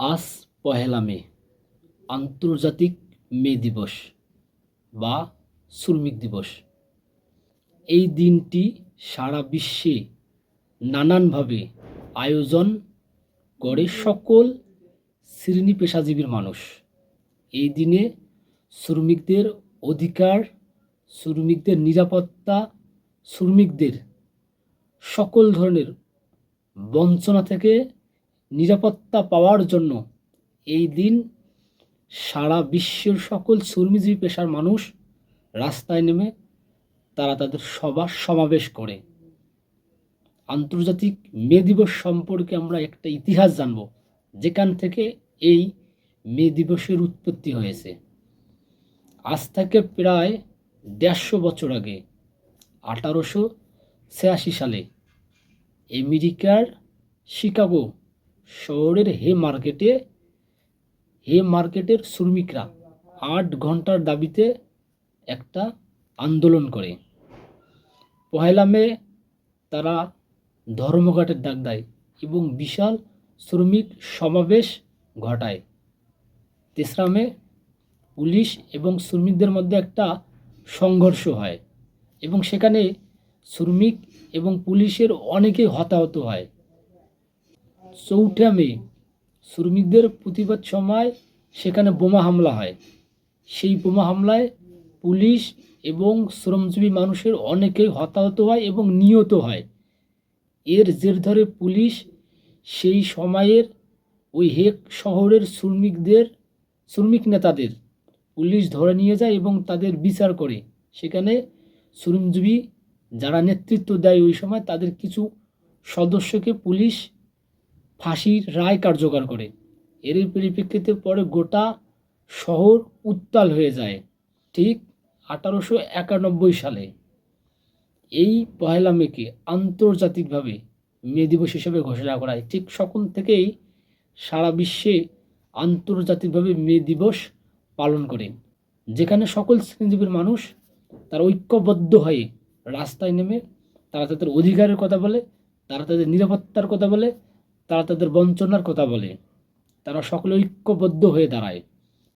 আজ পহেলা মে, আন্তর্জাতিক মে দিবস বা শ্রমিক দিবস। এই দিনটি সারা বিশ্বে নানানভাবে আয়োজন করে সকল শ্রেণি পেশাজীবীর মানুষ। এই দিনে শ্রমিকদের অধিকার, শ্রমিকদের নিরাপত্তা, শ্রমিকদের সকল ধরনের বঞ্চনা থেকে নিরাপত্তা পাওয়ার জন্য এই দিন সারা বিশ্বের সকল শ্রমিকজীবী পেশার মানুষ রাস্তায় নেমে তারা তাদের সভা সমাবেশ করে। আন্তর্জাতিক মে দিবস সম্পর্কে আমরা একটা ইতিহাস জানব, যেখান থেকে এই মে দিবসের উৎপত্তি হয়েছে। আজ থেকে প্রায় দেড়শো বছর আগে, আঠারোশো ছিয়াশি সালে, আমেরিকার শিকাগো শহরের হে মার্কেটে, হে মার্কেটের শ্রমিকরা আট ঘণ্টার দাবিতে একটা আন্দোলন করে। পহেলা মে তারা ধর্মঘটের ডাক দেয় এবং বিশাল শ্রমিক সমাবেশ ঘটায়। তেসরা মে পুলিশ এবং শ্রমিকদের মধ্যে একটা সংঘর্ষ হয় এবং সেখানে শ্রমিক এবং পুলিশের অনেকেই হতাহত হয়। চৌঠা মে, শ্রমিকদের প্রতিবাদ সময় সেখানে বোমা হামলা হয়। সেই বোমা হামলায় পুলিশ এবং শ্রমজীবী মানুষের অনেকেই হতাহত হয় এবং নিহত হয়। এর জের ধরে পুলিশ সেই সময়ের ওই হেক শহরের শ্রমিকদের, শ্রমিক নেতাদের পুলিশ ধরে নিয়ে যায় এবং তাদের বিচার করে। সেখানে শ্রমজীবী যারা নেতৃত্ব দেয় ওই সময় তাদের কিছু সদস্যকে পুলিশ ফাঁসির রায় কার্যকর করে। এর পরিপ্রেক্ষিতে পরে গোটা শহর উত্তাল হয়ে যায়, ঠিক আঠারোশো একানব্বই সালে। এই পহেলা মেকে আন্তর্জাতিকভাবে মে দিবস হিসেবে ঘোষণা করা হয়। ঠিক সকল থেকেই সারা বিশ্বে আন্তর্জাতিকভাবে মে দিবস পালন করে। যেখানে সকল শ্রেণীজীবীর মানুষ তারা ঐক্যবদ্ধ হয়ে রাস্তায় নেমে তারা তাদের অধিকারের কথা বলে, তারা তাদের নিরাপত্তার কথা বলে তারা তাদের বঞ্চনার কথা বলে। তারা সকলে ঐক্যবদ্ধ হয়ে দাঁড়ায়।